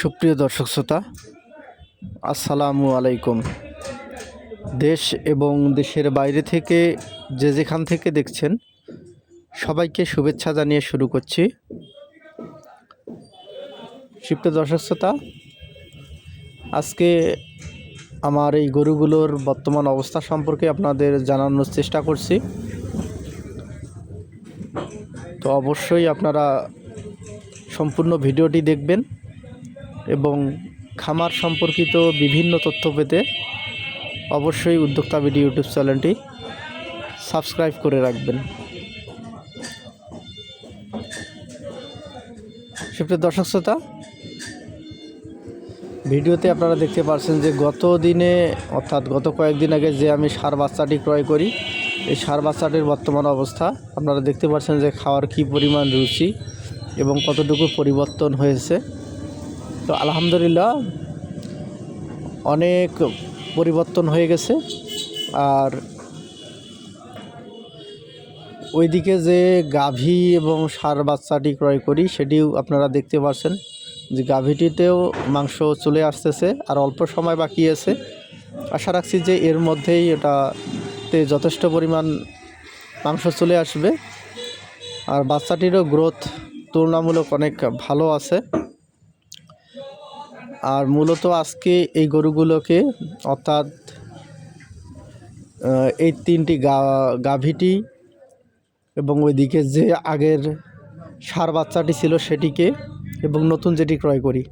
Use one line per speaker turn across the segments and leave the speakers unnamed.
সুপ্রিয় দর্শক শ্রোতা, আসসালামু আলাইকুম। দেশ এবং দেশের বাইরে থেকে যে যেখান থেকে দেখছেন, সবাইকে শুভেচ্ছা জানিয়ে শুরু করছি। সুপ্রিয় দর্শক শ্রোতা, আজকে আমার এই গরুগুলোর বর্তমান অবস্থা সম্পর্কে আপনাদের জানানোর চেষ্টা করছি। তো অবশ্যই আপনারা সম্পূর্ণ ভিডিওটি দেখবেন এবং খামার সম্পর্কিত বিভিন্ন তথ্য পেতে অবশ্যই উদ্যোক্তা ভিডিও ইউটিউব চ্যানেলটি সাবস্ক্রাইব করে রাখবেন। সুপ্রিয় দর্শক শ্রোতা, ভিডিওতে আপনারা দেখতে পাচ্ছেন যে গত দিনে, অর্থাৎ গত কয়েকদিন আগে যে আমি সার বাচ্চাটি ক্রয় করি, এই সার বাচ্চাটির বর্তমান অবস্থা, আপনারা দেখতে পাচ্ছেন যে খাওয়ার কী পরিমাণ রুচি। এবং কতটুকু পরিবর্তন হয়েছে। তো আলহামদুলিল্লাহ, অনেক পরিবর্তন হয়ে গেছে। আর ওইদিকে যে গাভী এবং সার বাচ্চাটি ক্রয় করি, সেটিও আপনারা দেখতে পাচ্ছেন যে গাভীটিতেও মাংস চলে আসতেছে আর অল্প সময় বাকি আছে। আশা রাখছি যে এর মধ্যেই এটাতে যথেষ্ট পরিমাণ মাংস চলে আসবে। আর বাচ্চাটিরও গ্রোথ তুলনামূলক অনেক ভালো আছে। আর মূলত আজকে এই গরুগুলোকে অর্থাৎ এই তিনটি গা, গাভীটি এবং ওইদিকে যে আগের সার বাচ্চাটি ছিল সেটিকে এবং নতুন যেটি ক্রয় করি।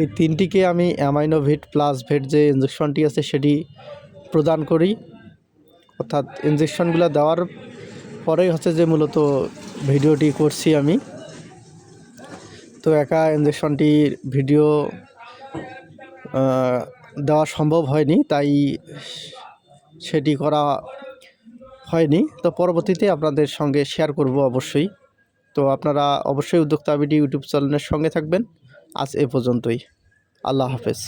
এই তিনটিকে আমি অ্যামাইনো ভেট প্লাস ভেট যে ইঞ্জেকশনটি আছে সেটি প্রদান করি। অর্থাৎ ইঞ্জেকশনগুলো দেওয়ার পরেই হচ্ছে যে মূলত ভিডিওটি করছি আমি। তো একা ইঞ্জেকশনটির ভিডিও দেওয়া সম্ভব হয়নি, তাই সেটি করা হয়নি। তো পরবর্তীতে আপনাদের সঙ্গে শেয়ার করব অবশ্যই। তো আপনারা অবশ্যই উদ্যোক্তা ভিডিও ইউটিউব চ্যানেলের সঙ্গে থাকবেন। আজ এ পর্যন্তই। আল্লাহ হাফেজ।